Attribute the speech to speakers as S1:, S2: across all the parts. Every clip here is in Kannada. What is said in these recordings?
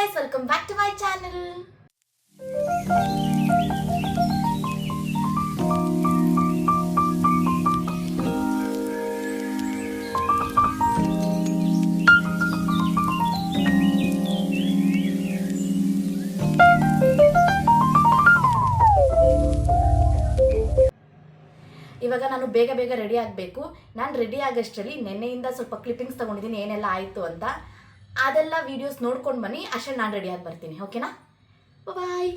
S1: Guys welcome back to my channel ಇವಾಗ ನಾನು ಬೇಗ ಬೇಗ ರೆಡಿ ಆಗಬೇಕು. ನಾನು ರೆಡಿ ಆಗೋಷ್ಟರಲ್ಲಿ ನೆನ್ನೆಯಿಂದ ಸ್ವಲ್ಪ ಕ್ಲಿಪ್ಪಿಂಗ್ಸ್ ತೊಗೊಂಡಿದ್ದೀನಿ, ಏನೆಲ್ಲ ಆಯಿತು ಅಂತ. ಅದೆಲ್ಲ ವೀಡಿಯೋಸ್ ನೋಡ್ಕೊಂಡು ಬನ್ನಿ. ಅಷ್ಟೇ ನಾನು ಆಗಿ ಬರ್ತೀನಿ. ಓಕೆನಾ ಬಾಯ್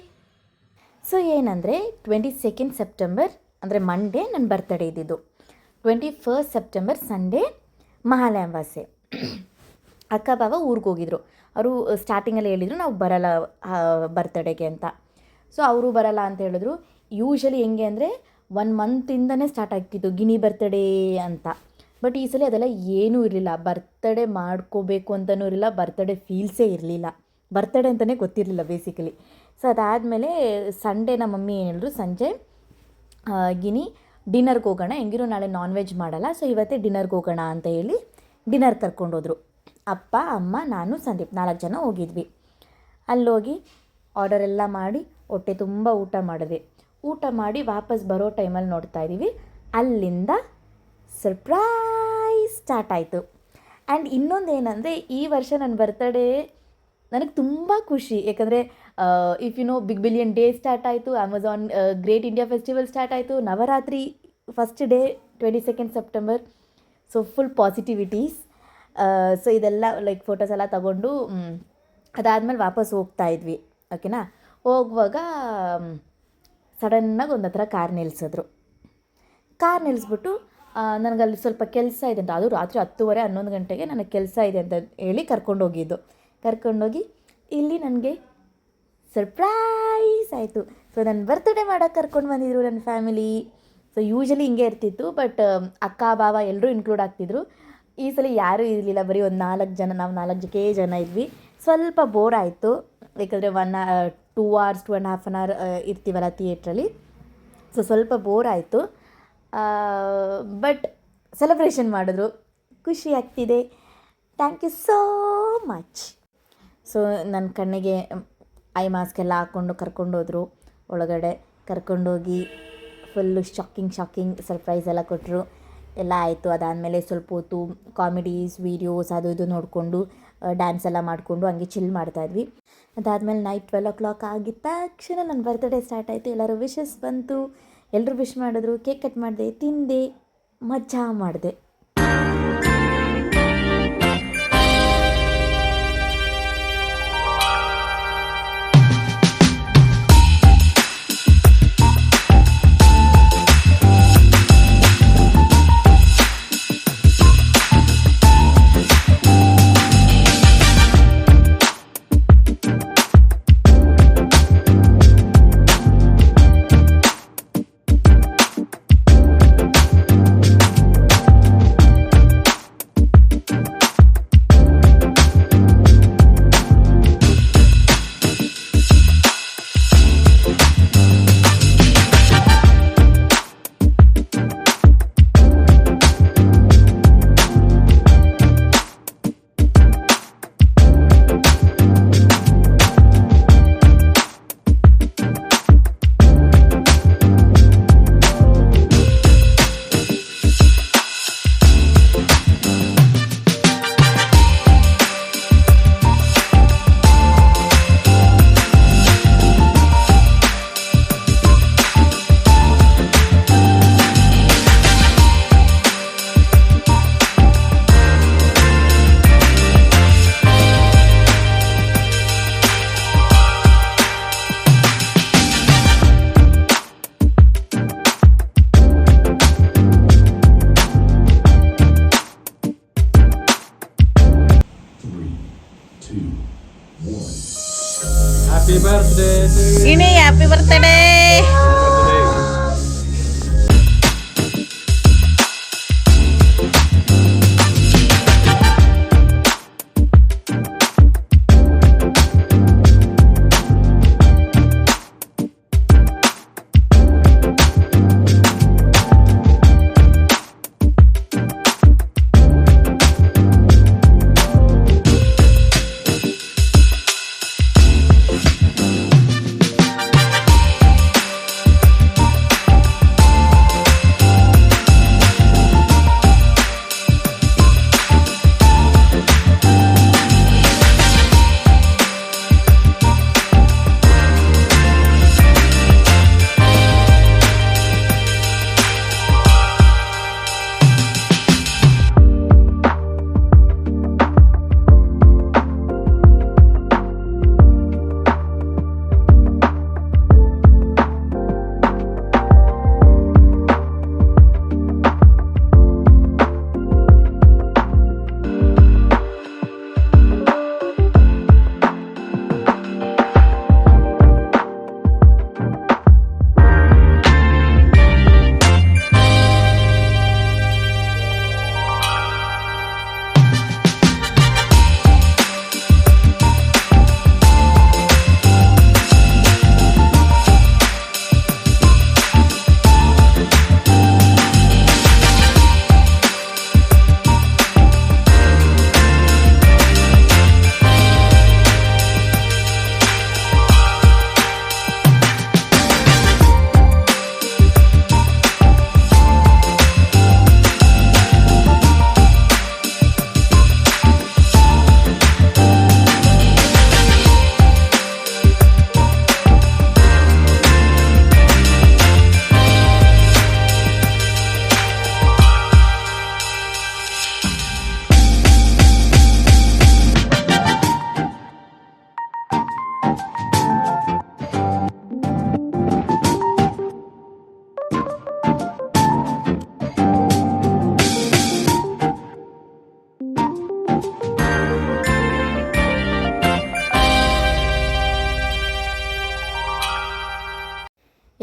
S1: ಸೊ ಏನಂದರೆ ಟ್ವೆಂಟಿ ಸೆಕೆಂಡ್ ಸೆಪ್ಟೆಂಬರ್ ಅಂದರೆ ಮಂಡೇ ನನ್ನ ಬರ್ತಡೇ ಇದ್ದಿದ್ದು. Twenty first September Sunday Mahalaya Amavasya ಅಕ್ಕ ಬಾವ ಊರಿಗೆ ಹೋಗಿದ್ರು. ಅವರು ಸ್ಟಾರ್ಟಿಂಗಲ್ಲಿ ಹೇಳಿದರು, ನಾವು ಬರಲ್ಲ ಬರ್ತಡೇಗೆ ಅಂತ. ಸೊ ಅವರು ಬರಲ್ಲ ಅಂತ ಹೇಳಿದ್ರು. ಯೂಶಲಿ ಹೆಂಗೆ ಅಂದರೆ ಒನ್ ಮಂತಿಂದನೇ ಸ್ಟಾರ್ಟ್ ಆಗ್ತಿತ್ತು, ಗಿನಿ ಬರ್ತಡೇ ಅಂತ. ಬಟ್ ಈ ಸಲ ಅದೆಲ್ಲ ಏನೂ ಇರಲಿಲ್ಲ. ಬರ್ತಡೇ ಮಾಡ್ಕೋಬೇಕು ಅಂತಲೂ ಇರಲಿಲ್ಲ. ಬರ್ತಡೇ ಫೀಲ್ಸೇ ಇರಲಿಲ್ಲ. ಬರ್ತಡೇ ಅಂತಲೇ ಗೊತ್ತಿರಲಿಲ್ಲ ಬೇಸಿಕಲಿ ಸೊ ಅದಾದಮೇಲೆ ಸಂಡೇ ನಮ್ಮ ಮಮ್ಮಿ ಏನು ಸಂಜೆ ಗಿನಿ ಡಿನ್ನರ್ಗೆ ಹೋಗೋಣ. ಹೆಂಗಿರೋ ನಾಳೆ ನಾನ್ ವೆಜ್ ಮಾಡಲ್ಲ. ಸೊ ಇವತ್ತೇ ಡಿನ್ನರ್ಗೆ ಹೋಗೋಣ ಅಂತ ಹೇಳಿ ಡಿನ್ನರ್ ಕರ್ಕೊಂಡೋದ್ರು ಅಪ್ಪ, ಅಮ್ಮ, ನಾನು, ಸಂದೀಪ್ ನಾಲ್ಕು ಜನ ಹೋಗಿದ್ವಿ. ಅಲ್ಲೋಗಿ ಆರ್ಡರ್ ಎಲ್ಲ ಮಾಡಿ ಹೊಟ್ಟೆ ತುಂಬ ಊಟ ಮಾಡಿದ್ವಿ. ಊಟ ಮಾಡಿ ವಾಪಸ್ ಬರೋ ಟೈಮಲ್ಲಿ ನೋಡ್ತಾ ಇದ್ದೀವಿ. ಅಲ್ಲಿಂದ ಸರ್ಪ್ರೈಸ್ ಸ್ಟಾರ್ಟ್ ಆಯಿತು. ಆ್ಯಂಡ್ ಇನ್ನೊಂದು ಏನಂದರೆ ಈ ವರ್ಷ ನನ್ನ ಬರ್ತಡೇ ನನಗೆ ತುಂಬ ಖುಷಿ. ಯಾಕಂದರೆ if you know big billion day start ಆಯಿತು Amazon great India festival start ಆಯಿತು, Navratri first day twenty second September so full positivities so ಇದೆಲ್ಲ ಲೈಕ್ ಫೋಟೋಸ್ ಎಲ್ಲ ತಗೊಂಡು ಅದಾದಮೇಲೆ ವಾಪಸ್ ಹೋಗ್ತಾ ಇದ್ವಿ. ಓಕೆನಾ ಹೋಗುವಾಗ ಸಡನ್ನಾಗಿ ಒಂದು ಹತ್ರ ಕಾರ್ ನಿಲ್ಲಿಸಿದ್ರು ಕಾರ್ ನಿಲ್ಲಿಸ್ಬಿಟ್ಟು ನನಗಲ್ಲಿ ಸ್ವಲ್ಪ ಕೆಲಸ ಇದೆ ಅಂತ. ಅದು ರಾತ್ರಿ ಹತ್ತುವರೆ, ಹನ್ನೊಂದು ಗಂಟೆಗೆ ನನಗೆ ಕೆಲಸ ಇದೆ ಅಂತ ಹೇಳಿ ಕರ್ಕೊಂಡೋಗಿದ್ದು. ಕರ್ಕೊಂಡೋಗಿ ಇಲ್ಲಿ ನನಗೆ ಸರ್ಪ್ರೈಸ್ ಆಯಿತು. ಸೊ ನನ್ನ ಬರ್ತ್ಡೇ ಮಾಡೋಕ್ಕೆ ಕರ್ಕೊಂಡು ಬಂದಿದ್ರು ನನ್ನ ಫ್ಯಾಮಿಲಿ ಸೊ ಯೂಶಲಿ ಹಿಂಗೆ ಇರ್ತಿತ್ತು ಬಟ್ ಅಕ್ಕ, ಬಾವ ಎಲ್ಲರೂ ಇನ್ಕ್ಲೂಡ್ ಆಗ್ತಿದ್ರು. ಈ ಸಲ ಯಾರೂ ಇರಲಿಲ್ಲ. ಬರೀ ಒಂದು ನಾಲ್ಕು ಜನ, ನಾವು ನಾಲ್ಕು ಜಕೆ ಜನ ಇದ್ವಿ. ಸ್ವಲ್ಪ ಬೋರ್ ಆಯಿತು. ಏಕೆಂದರೆ one two hours to and half an hour ಇರ್ತೀವಲ್ಲ ಥಿಯೇಟ್ರಲ್ಲಿ ಸೊ ಸ್ವಲ್ಪ ಬೋರ್ ಆಯಿತು. ಬಟ್ ಸೆಲೆಬ್ರೇಷನ್ ಮಾಡಿದ್ರು. ಖುಷಿ ಆಗ್ತಿದೆ. Thank you so much so ನನ್ನ ಕಣ್ಣಿಗೆ ಐ ಮಾಸ್ಕ್ ಎಲ್ಲ ಹಾಕ್ಕೊಂಡು ಕರ್ಕೊಂಡೋದ್ರು ಒಳಗಡೆ ಕರ್ಕೊಂಡೋಗಿ ಫುಲ್ಲು ಶಾಕಿಂಗ್ ಶಾಕಿಂಗ್ ಸರ್ಪ್ರೈಸ್ ಎಲ್ಲ ಕೊಟ್ಟರು ಎಲ್ಲ ಆಯಿತು. ಅದಾದಮೇಲೆ ಸ್ವಲ್ಪ ಹೊತ್ತು ಕಾಮಿಡೀಸ್ ವೀಡಿಯೋಸ್ ಅದು ಇದು ನೋಡಿಕೊಂಡು ಡ್ಯಾನ್ಸ್ ಎಲ್ಲ ಮಾಡಿಕೊಂಡು ಹಂಗೆ ಚಿಲ್ ಮಾಡ್ತಾಯಿದ್ವಿ ಅದಾದಮೇಲೆ ನೈಟ್ ಟ್ವೆಲ್ ಓ ಕ್ಲಾಕ್ ಆಗಿದ್ದ ತಕ್ಷಣ ನನ್ನ ಬರ್ತ್ಡೇ ಸ್ಟಾರ್ಟ್ ಆಯಿತು. ಎಲ್ಲರೂ ವಿಶಸ್ ಬಂತು. ಎಲ್ಲರೂ ವಿಶ್ ಮಾಡಿದ್ರು ಕೇಕ್ ಕಟ್ ಮಾಡಿದೆ ತಿಂದೆ ಮಜಾ ಮಾಡಿದೆ.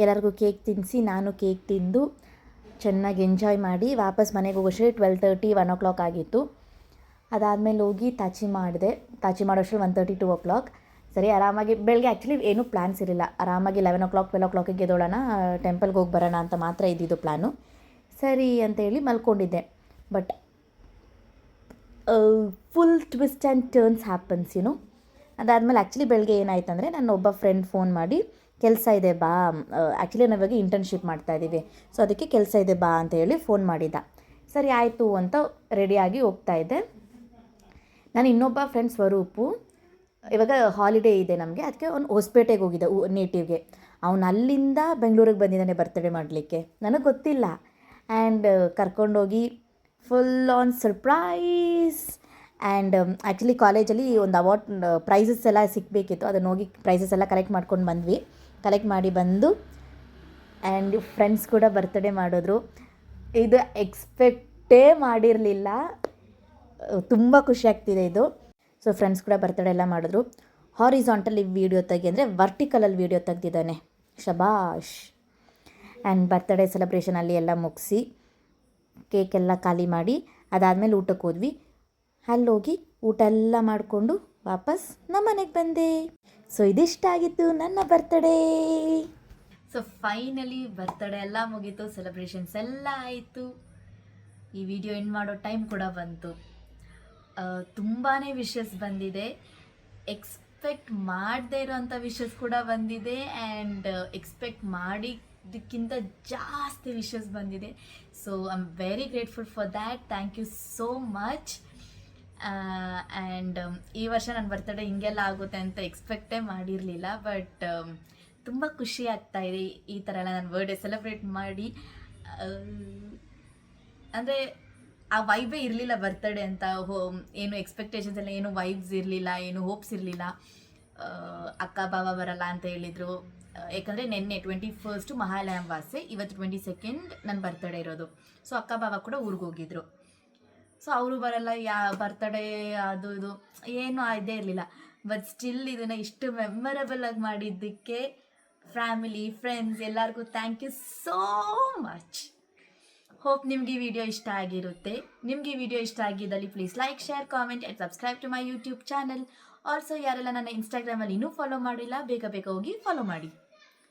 S1: ಎಲ್ಲರಿಗೂ ಕೇಕ್ ತಿನ್ನಿಸಿ, ನಾನು ಕೇಕ್ ತಿಂದು ಚೆನ್ನಾಗಿ ಎಂಜಾಯ್ ಮಾಡಿ ವಾಪಸ್ ಮನೆಗೆ ಹೋಗೋಷ್ಟು twelve thirty one o'clock ಆಗಿತ್ತು. ಅದಾದಮೇಲೆ ಹೋಗಿ ತಾಚಿ ಮಾಡಿದೆ. ತಾಚಿ ಮಾಡೋಷ್ಟು one thirty two o'clock ಸರಿ, ಆರಾಮಾಗಿ, ಬೆಳಗ್ಗೆ ಆ್ಯಕ್ಚುಲಿ ಏನೂ ಪ್ಲ್ಯಾನ್ಸ್ ಇರಲಿಲ್ಲ. ಆರಾಮಾಗಿ ಲೆವೆನ್ ಓ ಕ್ಲಾಕ್ ಟ್ವೆಲ್ ಓ ಕ್ಲಾಕಿಗೆ ಎದ್ದೋಳೋಣ ಟೆಂಪಲ್ಗೆ ಹೋಗಿ ಬರೋಣ ಅಂತ ಮಾತ್ರ ಇದ್ದಿದ್ದು ಪ್ಲ್ಯಾನು ಸರಿ ಅಂತ ಹೇಳಿ ಮಲ್ಕೊಂಡಿದ್ದೆ. But full twist and turns happens ಏನೋ ಅದಾದಮೇಲೆ ಆ್ಯಕ್ಚುಲಿ ಬೆಳಗ್ಗೆ ಏನಾಯ್ತು ಅಂದರೆ ನನ್ನ ಒಬ್ಬ ಫ್ರೆಂಡ್ ಫೋನ್ ಮಾಡಿ, ಕೆಲಸ ಇದೆ ಬಾ ಆ್ಯಕ್ಚುಲಿ ನಾವು ಇವಾಗ ಇಂಟರ್ನ್ಶಿಪ್ ಮಾಡ್ತಾ ಇದ್ದೀವಿ ಸೊ ಅದಕ್ಕೆ ಕೆಲಸ ಇದೆ ಬಾ ಅಂತ ಹೇಳಿ ಫೋನ್ ಮಾಡಿದ್ದ ಸರಿ, ಆಯಿತು ಅಂತ ರೆಡಿಯಾಗಿ ಹೋಗ್ತಾ ಇದ್ದೆ. ನಾನು ಇನ್ನೊಬ್ಬ ಫ್ರೆಂಡ್ ಸ್ವರೂಪು. ಇವಾಗ ಹಾಲಿಡೇ ಇದೆ ನಮಗೆ. ಅದಕ್ಕೆ ಅವ್ನು ಹೊಸಪೇಟೆಗೆ ಹೋಗಿದ್ದ ನೇಟಿವ್ಗೆ ಅವನು ಅಲ್ಲಿಂದ ಬೆಂಗಳೂರಿಗೆ ಬಂದಿದ್ದಾನೆ ಬರ್ತಡೇ ಮಾಡಲಿಕ್ಕೆ. ನನಗೆ ಗೊತ್ತಿಲ್ಲ. ಆ್ಯಂಡ್ ಕರ್ಕೊಂಡೋಗಿ full on surprise and actually ಕಾಲೇಜಲ್ಲಿ ಒಂದು ಅವಾರ್ಡ್ ಪ್ರೈಸಸ್ ಎಲ್ಲ ಸಿಗಬೇಕಿತ್ತು. ಅದನ್ನು ಹೋಗಿ ಪ್ರೈಸಸ್ ಎಲ್ಲ ಕಲೆಕ್ಟ್ ಮಾಡ್ಕೊಂಡು ಬಂದ್ವಿ. ಕಲೆಕ್ಟ್ ಮಾಡಿ ಬಂದು ಆ್ಯಂಡ್ ಫ್ರೆಂಡ್ಸ್ ಕೂಡ ಬರ್ತ್ಡೇ ಮಾಡಿದ್ರು. ಇದು ಎಕ್ಸ್ಪೆಕ್ಟೇ ಮಾಡಿರಲಿಲ್ಲ. ತುಂಬ ಖುಷಿ ಆಗ್ತಿದೆ ಇದು. ಸೊ ಫ್ರೆಂಡ್ಸ್ ಕೂಡ ಬರ್ತ್ಡೇ ಎಲ್ಲ ಮಾಡಿದ್ರು. ಹಾರಿಸಾಂಟಲಿ ವೀಡಿಯೋ ತೆಗಿ ಅಂದರೆ ವರ್ಟಿಕಲಲ್ಲಿ ವೀಡಿಯೋ ತೆಗ್ದಿದ್ದಾನೆ. ಶಬಾಷ್. ಆ್ಯಂಡ್ ಬರ್ತ್ಡೇ ಸೆಲೆಬ್ರೇಷನಲ್ಲಿ ಎಲ್ಲ ಮುಗಿಸಿ. ಕೇಕ್ ಎಲ್ಲ ಖಾಲಿ ಮಾಡಿ, ಅದಾದಮೇಲೆ ಊಟಕ್ಕೆ ಹೋದ್ವಿ. ಅಲ್ಲೋಗಿ ಊಟ ಎಲ್ಲ ಮಾಡಿಕೊಂಡು ವಾಪಸ್ ನಮ್ಮ ಮನೆಗೆ ಬಂದೆ. ಸೊ ಇದಿಷ್ಟ ಆಗಿತ್ತು ನನ್ನ ಬರ್ತಡೇ ಸೊ ಫೈನಲಿ ಬರ್ತಡೇ ಎಲ್ಲ ಮುಗೀತು ಸೆಲೆಬ್ರೇಷನ್ಸ್ ಎಲ್ಲ ಆಯಿತು. ಈ ವಿಡಿಯೋ ಎಂಡ್ ಮಾಡೋ ಟೈಮ್ ಕೂಡ ಬಂತು. ತುಂಬಾ ವಿಷಸ್ ಬಂದಿದೆ. ಎಕ್ಸ್ಪೆಕ್ಟ್ ಮಾಡದೇ ಇರೋಂಥ ವಿಷಸ್ ಕೂಡ ಬಂದಿದೆ. ಆ್ಯಂಡ್ ಎಕ್ಸ್ಪೆಕ್ಟ್ ಮಾಡಿದ್ದಕ್ಕಿಂತ ಜಾಸ್ತಿ ವಿಷಸ್ ಬಂದಿದೆ. So I am very grateful for that thank you so much and ಈ ವರ್ಷ ನನ್ನ ಬರ್ತಡೇ ಹಿಂಗೆಲ್ಲ ಆಗುತ್ತೆ ಅಂತ ಎಕ್ಸ್ಪೆಕ್ಟೇ ಮಾಡಿರಲಿಲ್ಲ ಬಟ್ ತುಂಬ ಖುಷಿ ಆಗ್ತಾ ಇದೆ. ಈ ಥರ ಎಲ್ಲ ನನ್ನ ಬರ್ಡೇ ಸೆಲೆಬ್ರೇಟ್ ಮಾಡಿ. ಅಂದರೆ ಆ ವೈಬೇ ಇರಲಿಲ್ಲ ಬರ್ತಡೇ ಅಂತ. ಹೋ, ಏನು ಎಕ್ಸ್ಪೆಕ್ಟೇಷನ್ಸ್ ಎಲ್ಲ, ಏನು ವೈಬ್ಸ್ ಇರಲಿಲ್ಲ, ಏನು ಹೋಪ್ಸ್ ಇರಲಿಲ್ಲ. ಅಕ್ಕ ಬಾಬಾ ಬರಲ್ಲ ಅಂತ ಹೇಳಿದರು. ಯಾಕಂದರೆ ನಿನ್ನೆ ಟ್ವೆಂಟಿ ಫಸ್ಟ್ ಮಹಾಲಯ ವಾಸೆ, ಇವತ್ತು ಟ್ವೆಂಟಿ ಸೆಕೆಂಡ್ ನನ್ನ ಬರ್ತಡೇ ಇರೋದು. ಸೊ ಅಕ್ಕ ಕೂಡ ಊರಿಗೆ ಹೋಗಿದ್ರು. ಸೊ ಅವರು ಬರಲ್ಲ, ಯಾ ಬರ್ತಡೇ ಅದು ಇದು, ಏನು ಇದೇ ಇರಲಿಲ್ಲ. ಬಟ್ ಸ್ಟಿಲ್ ಇದನ್ನು ಇಷ್ಟು ಮೆಮೊರಬಲ್ ಆಗಿ ಮಾಡಿದ್ದಕ್ಕೆ ಫ್ಯಾಮಿಲಿ ಫ್ರೆಂಡ್ಸ್ ಎಲ್ಲರಿಗೂ thank you so much hope ನಿಮಗೆ ಈ ವಿಡಿಯೋ ಇಷ್ಟ ಆಗಿರುತ್ತೆ. ನಿಮಗೆ ಈ ವಿಡಿಯೋ ಇಷ್ಟ ಆಗಿದ್ದಲ್ಲಿ please like share comment and subscribe to my YouTube channel also ಯಾರೆಲ್ಲ ನನ್ನ ಇನ್ಸ್ಟಾಗ್ರಾಮಲ್ಲಿ ಇನ್ನೂ ಫಾಲೋ ಮಾಡಿಲ್ಲ, ಬೇಗ ಬೇಗ ಹೋಗಿ ಫಾಲೋ ಮಾಡಿ.